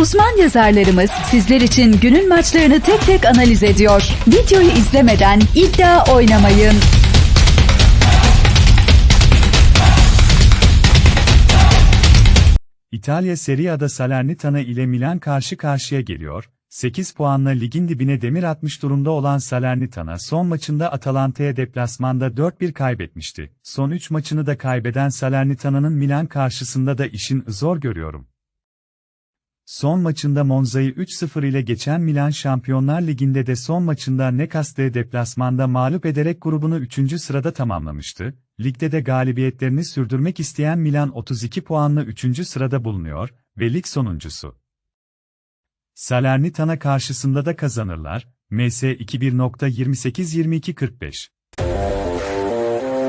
Uzman yazarlarımız sizler için günün maçlarını tek tek analiz ediyor. Videoyu izlemeden iddia oynamayın. İtalya Serie A'da Salernitana ile Milan karşı karşıya geliyor. 8 puanla ligin dibine demir atmış durumda olan Salernitana son maçında Atalanta'ya deplasmanda 4-1 kaybetmişti. Son 3 maçını da kaybeden Salernitana'nın Milan karşısında da işin zor görüyorum. Son maçında Monza'yı 3-0 ile geçen Milan Şampiyonlar Ligi'nde de son maçında Necas'te deplasmanda mağlup ederek grubunu 3. sırada tamamlamıştı. Ligde de galibiyetlerini sürdürmek isteyen Milan 32 puanla 3. sırada bulunuyor ve lig sonuncusu. Salernitana karşısında da kazanırlar. MS 21.28-22.45